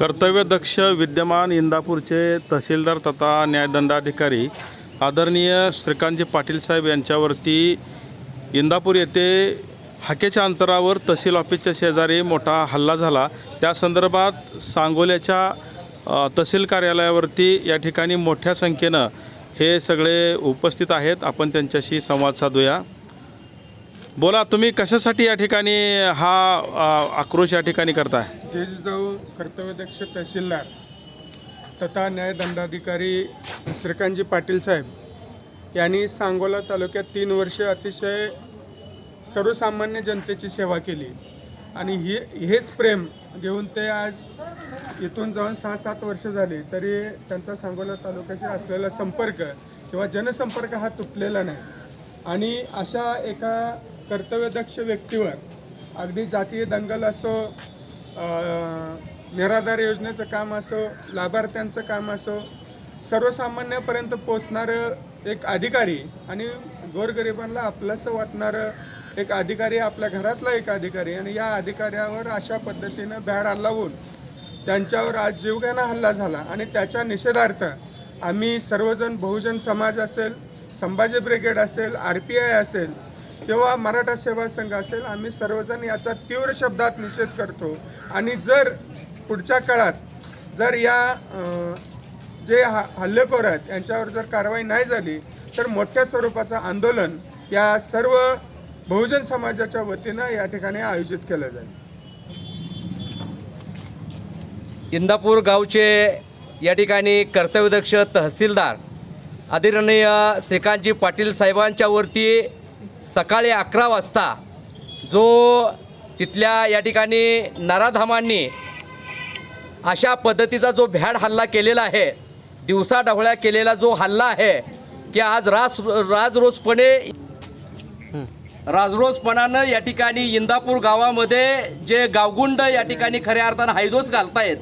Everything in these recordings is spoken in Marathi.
कर्तव्यदक्ष विद्यमान इंदापूरचे तहसीलदार तथा न्यायदंडाधिकारी आदरणीय श्रीकांतजी पाटील साहेब यांच्यावरती इंदापूर येथे हाकेच्या अंतरावर तहसील ऑफिसच्या शेजारी मोठा हल्ला झाला. त्या संदर्भात सांगोल्याच्या तहसील कार्यालयावरती या ठिकाणी मोठ्या संख्येनं हे सगळे उपस्थित आहेत. आपण त्यांच्याशी संवाद साधूया. बोला तुम्ही कशासाठी या ठिकाणी हा अ, आक्रोश या ठिकाणी करताय? जेजुजाऊ कर्तव्यदक्ष तहसीलदार तथा न्यायदंडाधिकारी श्रीकांतजी पाटील साहेब यांनी सांगोला तालुक्यात तीन वर्षे अतिशय सर्वसामान्य जनतेची सेवा केली. आणि हे हेच प्रेम घेऊन ते आज इथून जाऊन सहा सात वर्ष झाली तरी त्यांचा सांगोला तालुक्याशी असलेला संपर्क किंवा जनसंपर्क हा तुटलेला नाही. आणि अशा एका कर्तव्यदक्ष व्यक्तीवर अगदी जातीय दंगल असो निराधार योजनेचं काम असो लाभार्थ्यांचं काम असो सर्वसामान्यापर्यंत पोचणारं एक अधिकारी आणि गोरगरिबांना आपलंसं वाटणारं एक अधिकारी आपल्या घरातला एक अधिकारी आणि या अधिकाऱ्यावर अशा पद्धतीनं बॅड लावून त्यांच्यावर आज जीवघेणा हल्ला झाला आणि त्याच्या निषेधार्थ आम्ही सर्वजण बहुजन समाज असेल संभाजी ब्रिगेड असेल आर पी आय असेल किंवा मराठा सेवा संघ असेल आम्ही सर्वजण याचा तीव्र शब्दात निषेध करतो. आणि जर पुढच्या काळात जर या जे हा हल्लेखोर आहेत यांच्यावर जर कारवाई नाही झाली तर मोठ्या स्वरूपाचं आंदोलन या सर्व बहुजन समाजाच्या वतीनं या ठिकाणी आयोजित केलं जाईल. इंदापूर गावचे या ठिकाणी कर्तव्यदक्ष तहसीलदार आदरणीय श्रीकांतजी पाटील साहेबांच्या वरती सकाळी अकरा वाजता जो तिथल्या या ठिकाणी नराधामांनी अशा पद्धतीचा जो भ्याड हल्ला केलेला आहे दिवसा ढवळ्या केलेला जो हल्ला आहे की आज राज राजरोसपणे राजरोसपणानं या ठिकाणी इंदापूर गावामध्ये जे गावगुंड या ठिकाणी खऱ्या अर्थानं हायदोस घालतायत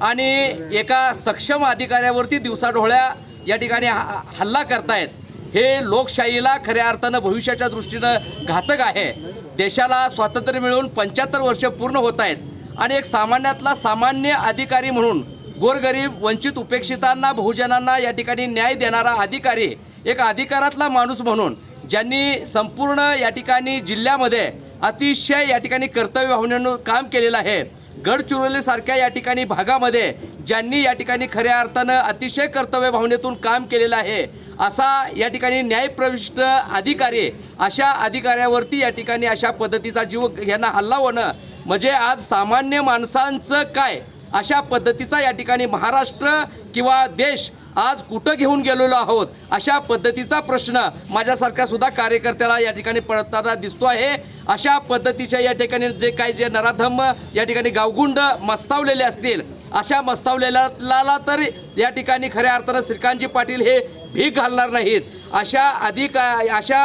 आणि एका सक्षम अधिकाऱ्यावरती दिवसाढोळ्या या ठिकाणी हा- हल्ला करतायत. हे लोकशाहीला खऱ्या अर्थानं भविष्याच्या दृष्टीनं घातक आहे. देशाला स्वातंत्र्य मिळून पंच्याहत्तर वर्ष पूर्ण होत आहेत आणि एक सामान्यातला सामान्य अधिकारी म्हणून गोरगरीब वंचित उपेक्षितांना बहुजनांना या ठिकाणी न्याय देणारा अधिकारी एक अधिकारातला माणूस म्हणून ज्यांनी संपूर्ण या ठिकाणी जिल्ह्यामध्ये अतिशय या ठिकाणी कर्तव्य भावनेनं काम केलेलं आहे. गडचिरोलीसारख्या या ठिकाणी भागामध्ये ज्यांनी या ठिकाणी खऱ्या अर्थानं अतिशय कर्तव्य भावनेतून काम केलेलं आहे असा या ठिकाणी न्यायप्रविष्ट अधिकारी अशा अधिकाऱ्यावरती या ठिकाणी अशा पद्धतीचा जीव यांना हल्ला होणं म्हणजे आज सामान्य माणसांचं काय? अशा पद्धतीचा या ठिकाणी महाराष्ट्र किंवा देश आज कुठं घेऊन गेलेलो आहोत? अशा पद्धतीचा प्रश्न माझ्यासारख्या सुद्धा कार्यकर्त्याला या ठिकाणी पडताना दिसतो आहे. अशा पद्धतीच्या या ठिकाणी जे काही जे नराधम या ठिकाणी गावगुंड मस्तावलेले असतील अशा मस्तावलेल्याला तर या ठिकाणी खऱ्या अर्थानं श्रीकांतजी पाटील हे भीक घालणार नाहीत. अशा अधिका अशा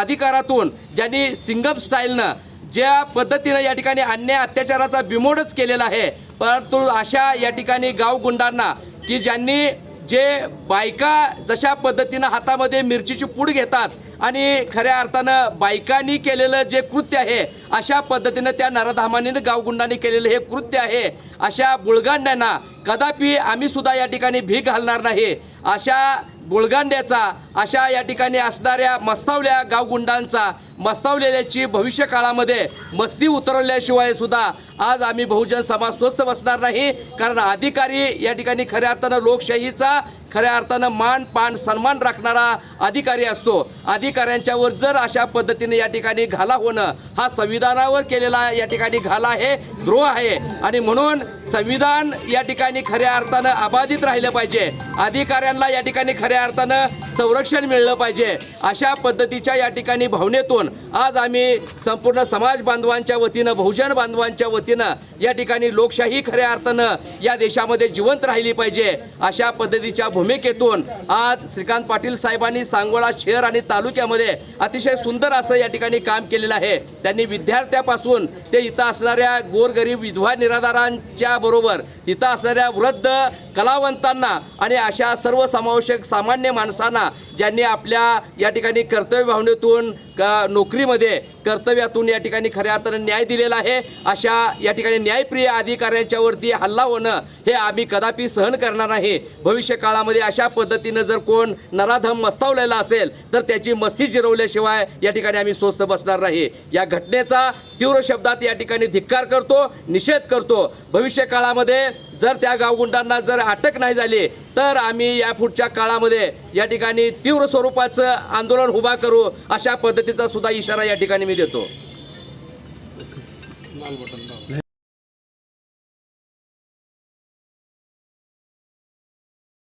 अधिकारातून ज्यांनी सिंगम स्टाईलनं ज्या पद्धतीनं या ठिकाणी अन्याय अत्याचाराचा बिमोडच केलेला आहे परंतु अशा या ठिकाणी गावगुंडांना की ज्यांनी जे बायका जशा पद्धतीनं हातामध्ये मिरचीची पूड घेतात आणि खऱ्या अर्थानं बायकांनी केलेलं जे कृत्य आहे अशा पद्धतीनं त्या नराधामानीनं गावगुंडांनी केलेलं हे कृत्य आहे. अशा बुळगांड्यांना कदापि आम्ही सुद्धा या ठिकाणी भीक घालणार नाही. अशा बुळगांड्याचा अशा या ठिकाणी असणाऱ्या मस्तावल्या गावगुंडांचा मस्तावलेल्याची भविष्य काळामध्ये मस्ती उतरवल्याशिवाय सुद्धा आज आम्ही बहुजन समाज स्वस्थ बसणार नाही. कारण अधिकारी या ठिकाणी खऱ्या अर्थानं लोकशाहीचा खऱ्या अर्थानं मान पान सन्मान राखणारा अधिकारी असतो. अधिकाऱ्यांच्यावर जर अशा पद्धतीने या ठिकाणी घाला होणं हा संविधानावर केलेला या ठिकाणी घाला आहे द्रोह आहे. आणि म्हणून संविधान या ठिकाणी खऱ्या अर्थानं अबाधित राहिलं पाहिजे. अधिकाऱ्यांना या ठिकाणी खऱ्या अर्थानं संरक्षण मिळलं पाहिजे. अशा पद्धतीच्या या ठिकाणी भावनेतून आज आम्ही संपूर्ण समाज बांधवांच्या वतीनं बहुजन बांधवांच्या वतीनं या ठिकाणी लोकशाही खऱ्या अर्थानं या देशामध्ये जिवंत राहिली पाहिजे. अशा पद्धतीच्या भूमिकेतून आज श्रीकांत पाटील साहेबांनी सांगोळा शहर आणि तालुक्यामध्ये अतिशय सुंदर असं या ठिकाणी काम केलेलं आहे. त्यांनी विद्यार्थ्यापासून ते इथं असणाऱ्या गोरगरीब विधवा निराधारांच्या बरोबर इथं असणाऱ्या वृद्ध कलावंतांना आणि अशा सर्वसमावेशक सामान्य माणसांना ज्यांनी आपल्या या ठिकाणी कर्तव्य भावनेतून का नोकरीमध्ये कर्तव्यातून या ठिकाणी खऱ्या अर्थानं न्याय दिलेला आहे. अशा या ठिकाणी न्यायप्रिय अधिकाऱ्यांच्यावरती हल्ला होणं हे आम्ही कदापि सहन करणार नाही. भविष्य काळामध्ये अशा पद्धतीनं जर कोण नराधम मस्तावलेला असेल तर त्याची मस्ती जिरवल्याशिवाय या ठिकाणी आम्ही स्वस्त बसणार नाही. या घटनेचा तीव्र शब्दात या ठिकाणी धिक्कार करतो निषेध करतो. भविष्य काळामध्ये जर त्या गावगुंडांना जर अटक नाही झाली तर आम्ही या पुढच्या काळामध्ये या ठिकाणी तीव्र स्वरूपाचं आंदोलन उभा करू अशा पद्धतीचा सुद्धा इशारा या ठिकाणी मी देतो.